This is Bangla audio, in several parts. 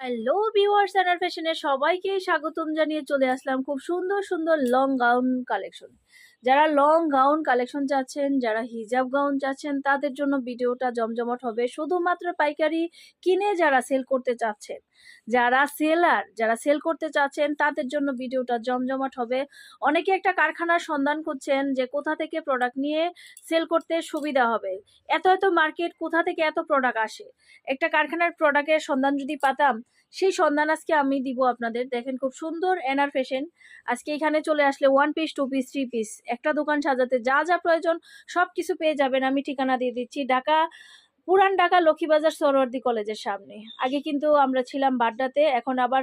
হ্যালো ভিউয়ার্স অ্যান্ড ফ্যাশনের সবাইকে স্বাগতম জানিয়ে চলে আসলাম খুব সুন্দর সুন্দর লং গাউন কালেকশন যারা লং গাউন কালেকশন চাচ্ছেন, যারা হিজাব গাউন চাচ্ছেন, তাদের জন্য ভিডিওটা জমজমাট হবে। শুধুমাত্র পাইকারি কিনে যারা সেল করতে চাচ্ছেন, যারা সেলার যারা সেল করতে চাচ্ছেন, তাদের জন্য ভিডিওটা জমজমাট হবে। অনেকে একটা কারখানার সন্ধান করছেন যে কোথা থেকে প্রোডাক্ট নিয়ে সেল করতে সুবিধা হবে। এত এত মার্কেট কোথা থেকে এত প্রোডাক্ট আসে? একটা কারখানার প্রোডাক্টের সন্ধান যদি পাতাম, সেই সন্ধান আজকে আমি দিব আপনাদের। দেখেন খুব সুন্দর এনার ফ্যাশন আজকে এখানে চলে আসলে one piece two piece three piece একটা দোকান সাজাতে, যা যা প্রয়োজন সব কিছু পেয়ে যাবেন। আমি ঠিকানা দিয়ে দিচ্ছি। ঢাকা পুরান ঢাকা লক্ষ্মীবাজার সরোয়ার্দি কলেজের সামনে। আগে কিন্তু আমরা ছিলাম বাড্ডাতে, এখন আবার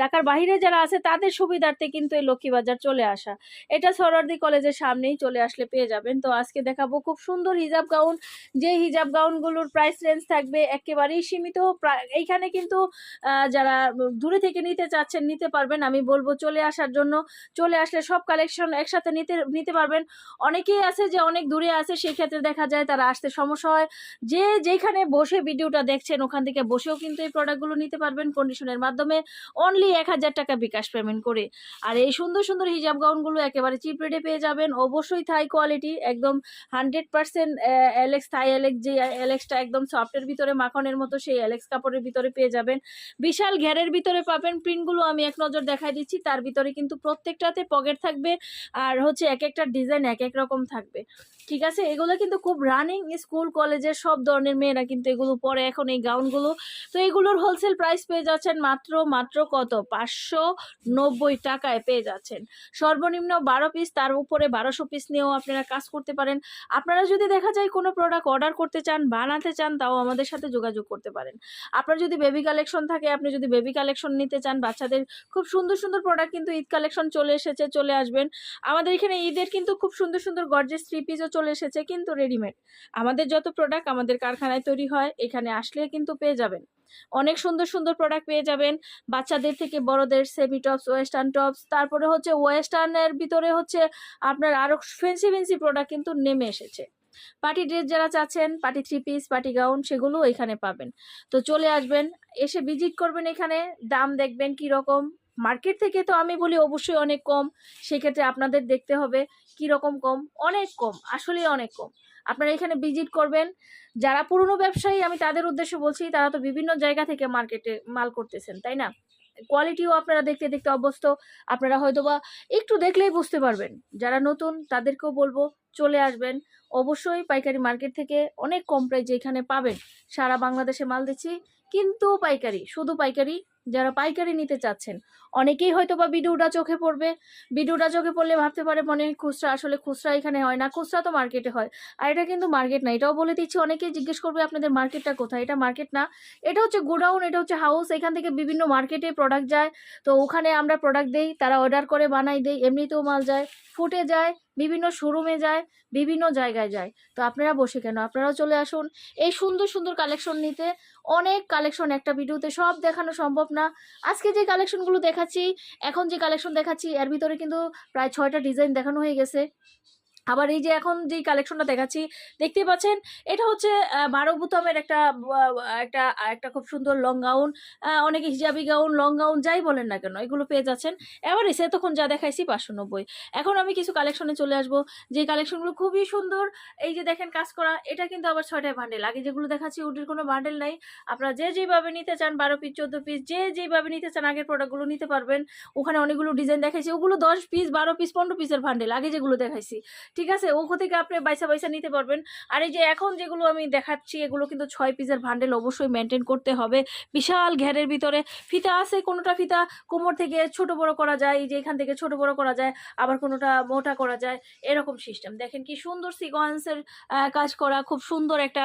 ঢাকার বাইরে যারা আছে তাদের সুবিধার্থে কিন্তু এই লক্ষ্মীবাজার চলে আসা। এটা সরোয়ার্দি কলেজের সামনেই চলে আসলে পেয়ে যাবেন। তো আজকে দেখাবো খুব সুন্দর হিজাব গাউন। যে হিজাব গাউনগুলোর প্রাইস রেঞ্জ থাকবে একেবারেই সীমিত। এইখানে কিন্তু যারা দূরে থেকে নিতে চাচ্ছেন নিতে পারবেন। আমি বলব চলে আসার জন্য, চলে আসলে সব কালেকশন একসাথে নিতে নিতে পারবেন। অনেকেই আছে যে অনেক দূরে আছে সেই ক্ষেত্রে দেখা যায় তারা আসতে সমস্যা হয়। যে যেখানে বসে ভিডিওটা দেখছেন, ওখান থেকে বসেও কিন্তু এই প্রোডাক্টগুলো নিতে পারবেন কন্ডিশনের মাধ্যমে। অনলি এক হাজার টাকা বিকাশ পেমেন্ট করে। আর এই সুন্দর সুন্দর হিজাব গাউনগুলো একেবারে চিপ রেটে পেয়ে যাবেন। অবশ্যই থাই কোয়ালিটি একদম hundred percent Alex Thai Alex যে অ্যালেক্সটা একদম সফটের ভিতরে, মাখনের মতো, সেই অ্যালেক্স কাপড়ের ভিতরে পেয়ে যাবেন। বিশাল ঘেরের ভিতরে পাবেন। প্রিন্টগুলো আমি এক নজর দেখাই দিচ্ছি। তার ভিতরে কিন্তু প্রত্যেকটাতে পকেট থাকবে। আর হচ্ছে এক একটা ডিজাইন এক এক রকম থাকবে। ঠিক আছে? এগুলো কিন্তু খুব রানিং স্কুল কলেজের সব ধরনের মেয়েরা কিন্তু এগুলো পরে এখন এই গাউনগুলো তো এগুলোর হোলসেল প্রাইস পেয়ে যাচ্ছেন মাত্র মাত্র কত? পাঁচশো নব্বই টাকায় পেয়ে যাচ্ছেন। সর্বনিম্ন বারো পিস তার উপরে বারোশো পিস নিয়েও আপনারা কাজ করতে পারেন। আপনারা যদি দেখা যায় কোনো প্রোডাক্ট অর্ডার করতে চান বানাতে চান, তাও আমাদের সাথে যোগাযোগ করতে পারেন। আপনার যদি বেবি কালেকশন থাকে, আপনি যদি বেবি কালেকশন নিতে চান, বাচ্চাদের খুব সুন্দর সুন্দর প্রোডাক্ট কিন্তু ঈদ কালেকশন চলে এসেছে, চলে আসবেন। আমাদের এখানে ঈদের কিন্তু খুব সুন্দর সুন্দর গর্জেস থ্রি পিসও চলে এসেছে কিন্তু রেডিমেড আমাদের যত প্রোডাক্ট আমাদের কারখানায় তৈরি হয়, এখানে আসলে কিন্তু পেয়ে যাবেন। অনেক সুন্দর সুন্দর প্রোডাক্ট পেয়ে যাবেন। বাচ্চাদের থেকে বড়দের সেমি টপস ওয়েস্টার্ন টপস তারপরে হচ্ছে ওয়েস্টার্নের ভিতরে হচ্ছে আপনার আরও ফেন্সি ফেন্সি প্রোডাক্ট কিন্তু নেমে এসেছে। পার্টি ড্রেস যারা চাচ্ছেন party three piece party gown সেগুলো এখানে পাবেন। তো চলে আসবেন, এসে ভিজিট করবেন এখানে, দাম দেখবেন কি রকম মার্কেট থেকে তো আমি বলি অবশ্যই অনেক কম। সেক্ষেত্রে আপনাদের দেখতে হবে কি রকম কম। অনেক কম, আসলেই অনেক কম। আপনারা এখানে ভিজিট করবেন। যারা পুরনো ব্যবসায়ী, আমি তাদের উদ্দেশ্যে বলছি, তারা তো বিভিন্ন জায়গা থেকে মার্কেটে মাল করতেছেন, তাই না? কোয়ালিটিও আপনারা দেখতে দেখতে অভ্যস্ত। আপনারা হয়তোবা একটু দেখলেই বুঝতে পারবেন। যারা নতুন, তাদেরকেও বলব, চলে আসবেন। অবশ্যই পাইকারি মার্কেট থেকে অনেক কম প্রাইজে এখানে পাবেন। সারা বাংলাদেশে মাল দিচ্ছি, কিন্তু পাইকারি, শুধু পাইকারি যারা পাইকারি নিতে চাচ্ছেন, অনেকেই হয়তো বা ভিডিওটা চোখে পড়বে। ভিডিওটা চোখে পড়লে ভাবতে পারে মনে হয় খুচরা, আসলে খুচরা এখানে হয় না, খুচরা তো মার্কেটে হয়। আর এটা কিন্তু মার্কেট না, এটাও বলে দিচ্ছি, অনেকেই জিজ্ঞেস করবে আপনাদের মার্কেটটা কোথায়? এটা মার্কেট না, এটা হচ্ছে গোডাউন, এটা হচ্ছে হাউস এখান থেকে বিভিন্ন মার্কেটে প্রোডাক্ট যায়। তো ওখানে আমরা প্রোডাক্ট দেই, তারা অর্ডার করে বানাই দেই, এমনিতেও মাল যায়, ফুটে যায়। বিভিন্ন শোরুমে যায়, বিভিন্ন জায়গায় যায়। তো আপনারা বসে কেন? আপনারাও চলে আসুন এই সুন্দর সুন্দর কালেকশন নিতে। অনেক কালেকশন একটা ভিডিওতে সব দেখানো সম্ভব না। আজকে যে কালেকশনগুলো দেখাচ্ছি, এখন যে কালেকশন দেখাচ্ছি, এর ভিতরে কিন্তু প্রায় ছয়টা ডিজাইন দেখানো হয়ে গেছে। আবার এই যে এখন যে কালেকশনটা দেখাচ্ছি, দেখতেই পাচ্ছেন, এটা হচ্ছে বারো বুতামের একটা একটা একটা খুব সুন্দর লং গাউন অনেকে হিজাবি গাউন লং গাউন যাই বলেন না কেন, এগুলো পেয়ে যাচ্ছেন। এবার এসে তখন যা দেখাইছি পাঁচশো নব্বই। এখন আমি কিছু কালেকশনে চলে আসব, যে কালেকশনগুলো খুবই সুন্দর, এই যে দেখেন কাজ করা, এটা কিন্তু আবার ছয়টায় বান্ডেল আগে যেগুলো দেখাচ্ছি ওটির কোনো বান্ডেল নাই। আপনারা যে যেভাবে নিতে চান, বারো পিস চোদ্দ পিস যে যেভাবে নিতে চান, আগের প্রোডাক্টগুলো নিতে পারবেন। ওখানে অনেকগুলো ডিজাইন দেখাইছি, ওগুলো দশ পিস বারো পিস পনেরো পিসের বান্ডেল আগে যেগুলো দেখাইছি। ঠিক আছে? ওখান থেকে আপনি বাইসা বাইসা নিতে পারবেন। আর এই যে এখন যেগুলো আমি দেখাচ্ছি, এগুলো কিন্তু ছয় পিসের ভান্ডেল অবশ্যই মেনটেন করতে হবে। বিশাল ঘেরের ভিতরে ফিতা আছে, কোনোটা ফিতা কোমর থেকে ছোট বড় করা যায়, এই যে এখান থেকে ছোট বড় করা যায়, আবার কোনোটা মোটা করা যায়, এরকম সিস্টেম দেখেন কি সুন্দর সিকোয়েন্সের কাজ করা, খুব সুন্দর একটা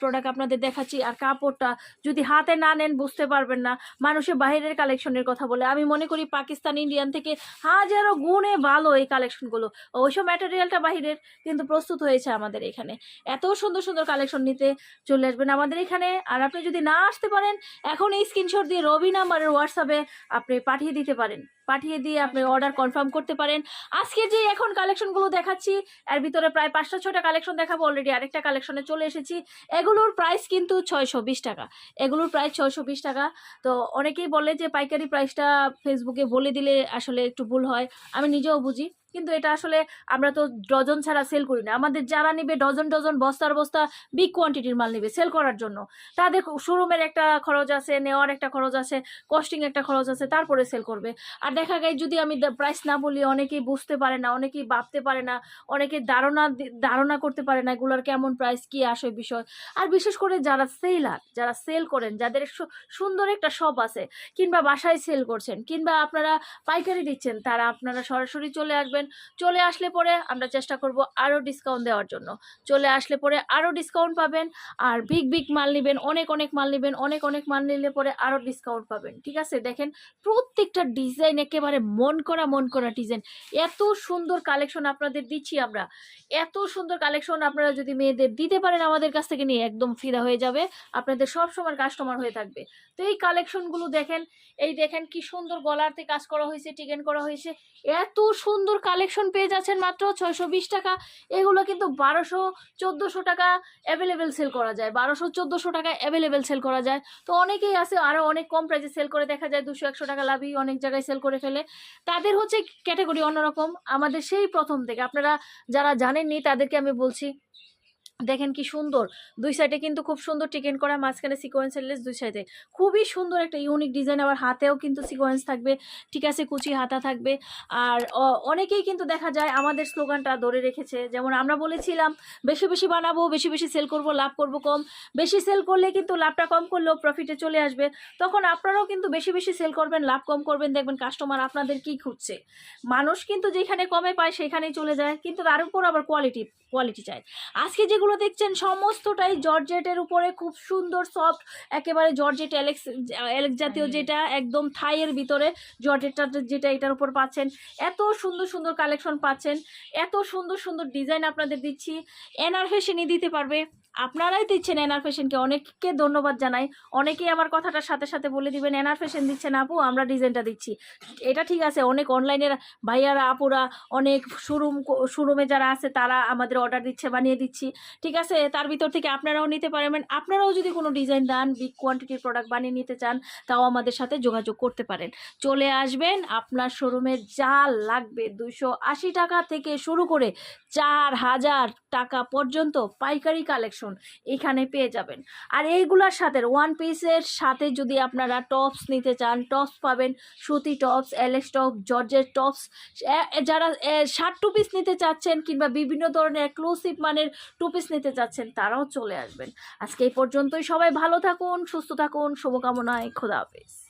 প্রোডাক্ট আপনাদের দেখাচ্ছি। আর কাপড়টা যদি হাতে না নেন, বুঝতে পারবেন না। মানুষের বাইরের কালেকশনের কথা বলে। আমি মনে করি পাকিস্তান ইন্ডিয়ান থেকে হাজারো গুণে ভালো এই কালেকশনগুলো ওইসব ম্যাটেরিয়ালটা একটা বাহিরের কিন্তু প্রস্তুত হয়েছে আমাদের এখানে। এত সুন্দর সুন্দর কালেকশন নিতে চলে আসবেন আমাদের এখানে। আর আপনি যদি না আসতে পারেন, এখন এই স্ক্রিনশট দিয়ে রবি নাম্বারের হোয়াটসঅ্যাপে আপনি পাঠিয়ে দিতে পারেন। পাঠিয়ে দিয়ে আপনি অর্ডার কনফার্ম করতে পারেন। আজকে যে এখন কালেকশনগুলো দেখাচ্ছি, এর ভিতরে প্রায় পাঁচটা ছটা কালেকশন দেখাবো অলরেডি আরেকটা কালেকশনে চলে এসেছি। এগুলোর প্রাইস কিন্তু ছয়শো বিশ টাকা। এগুলোর প্রাইস ছয়শো বিশ টাকা। তো অনেকেই বলে যে পাইকারি প্রাইসটা ফেসবুকে বলে দিলে আসলে একটু ভুল হয়। আমি নিজেও বুঝি। কিন্তু এটা আসলে আমরা তো ডজন ছাড়া সেল করি না। আমাদের যারা নেবে ডজন ডজন বস্তার বস্তা বিগ কোয়ান্টিটির মাল নেবে সেল করার জন্য। তাদের শোরুমের একটা খরচ আছে, নেওয়ার একটা খরচ আছে কস্টিং একটা খরচ আছে, তারপরে সেল করবে। আর দেখা যায় যদি আমি প্রাইস না বলি, অনেকেই বুঝতে পারে না, অনেকেই ভাবতে পারে না, অনেকে ধারণা ধারণা করতে পারে না এগুলোর কেমন প্রাইস কি আসে বিষয়। আর বিশেষ করে যারা সেলার যারা সেল করেন, যাদের সুন্দর একটা শপ আছে, কিংবা বাসায় সেল করছেন, কিংবা আপনারা পাইকারি দিচ্ছেন, তারা আপনারা সরাসরি চলে আসবেন চলে আসলে পরে আমরা চেষ্টা করব আরও ডিসকাউন্ট দেওয়ার জন্য। চলে আসলে পরে আরও ডিসকাউন্ট পাবেন আর বিগ বিগ মাল নেবেন, অনেক অনেক মাল নেবেন, অনেক অনেক মাল নিলে পরে আরও ডিসকাউন্ট পাবেন। ঠিক আছে? দেখেন প্রত্যেকটা ডিজাইন একেবারে মন করা মন করা ডিজাইন এত সুন্দর কালেকশন আপনাদের দিচ্ছি আমরা। এত সুন্দর কালেকশন আপনারা যদি মেয়েদের দিতে পারেন আমাদের কাছ থেকে নিয়ে একদম ফিদা হয়ে যাবে। আপনাদের সব সময় কাস্টমার হয়ে থাকবে। তো এই কালেকশনগুলো দেখেন, এই দেখেন কি সুন্দর গলারতে কাজ করা হয়েছে টিকেন করা হয়েছে। এত সুন্দর কালেকশন পেয়ে যাচ্ছেন মাত্র ছয়শো বিশ টাকা। এগুলো কিন্তু বারোশো, চোদ্দোশো টাকা অ্যাভেলেবেল সেল করা যায়। বারোশো, চোদ্দোশো টাকা অ্যাভেলেবেল সেল করা যায়। তো অনেকেই আছে আরও অনেক কম প্রাইসে সেল করে দেখা যায়। দুশো, একশো টাকা লাভই অনেক জায়গায় সেল করে ফেলে। তাদের হচ্ছে ক্যাটাগরি অন্যরকম। আমাদের সেই প্রথম থেকে। আপনারা যারা জানেননি তাদেরকে আমি বলছি দেখেন কি সুন্দর। দুই সাইডে কিন্তু খুব সুন্দর টিকেন করা, মাঝখানে সিকোয়েন্সের লেস দুই সাইডে খুবই সুন্দর একটা ইউনিক ডিজাইন আবার হাতেও কিন্তু সিকোয়েন্স থাকবে। ঠিক আছে, কুচি হাতা থাকবে। আর অনেকেই কিন্তু দেখা যায় আমাদের স্লোগানটা ধরে রেখেছে। যেমন আমরা বলেছিলাম, বেশি বেশি বানাবো, বেশি বেশি সেল করব, লাভ করব কম। বেশি সেল করলে কিন্তু লাভটা কম করলেও প্রফিটে চলে আসবে। তখন আপনারাও কিন্তু বেশি বেশি সেল করবেন, লাভ কম করবেন। দেখবেন কাস্টমার আপনাদের কি খুঁজছে। মানুষ কিন্তু যেখানে কমে পায় সেখানেই চলে যায়। কিন্তু তার উপর আবার কোয়ালিটি কোয়ালিটি চাই। আজকে যেগুলো দেখছেন সমস্তটাই জর্জেটের উপরে খুব সুন্দর সফট একেবারে জর্জেট অ্যালেক্স অ্যালেক্স জাতীয় যেটা একদম থাইয়ের ভিতরে জর্জেটটা যেটা এটার উপর পাচ্ছেন। এত সুন্দর সুন্দর কালেকশন পাচ্ছেন। এত সুন্দর সুন্দর ডিজাইন আপনাদের দিচ্ছি। এনআর নিয়ে দিতে পারবে। আপনারাই দিচ্ছেন এনআর ফ্যাশনকে। অনেককে ধন্যবাদ জানাই। অনেকেই আমার কথাটার সাথে সাথে বলে দিবেন এনআর ফ্যাশন দিচ্ছেন আপু, আমরা ডিজাইনটা দিচ্ছি। এটা ঠিক আছে, অনেক অনলাইনের ভাইয়ারা, আপুরা, অনেক শোরুম, শোরুমে যারা আছে, তারা আমাদের অর্ডার দিচ্ছে, বানিয়ে দিচ্ছি। ঠিক আছে, তার ভিতর থেকে আপনারাও নিতে পারবেন। আপনারাও যদি কোনো ডিজাইন দেন, বিগ কোয়ান্টিটির প্রোডাক্ট বানিয়ে নিতে চান, তাও আমাদের সাথে যোগাযোগ করতে পারেন। চলে আসবেন আপনার শোরুমে, যা লাগবে দুশো টাকা থেকে শুরু করে চার হাজার টাকা পর্যন্ত পাইকারি কালেকশন। এখানে পেয়ে যাবেন। আর এইগুলার সাথে ওয়ান পিসের সাথে যদি আপনারা টপস নিতে চান টপস পাবেন সুতি টপস এলেক্স টপ জর্জের টপস যারা শার্ট টু পিস নিতে চাচ্ছেন কিংবা বিভিন্ন ধরনের এক্সক্লুসিভ মানের টু পিস নিতে চাচ্ছেন, তারাও চলে আসবেন। আজকে এই পর্যন্তই, সবাই ভালো থাকুন, সুস্থ থাকুন, শুভকামনায়, খোদা হাফেজ।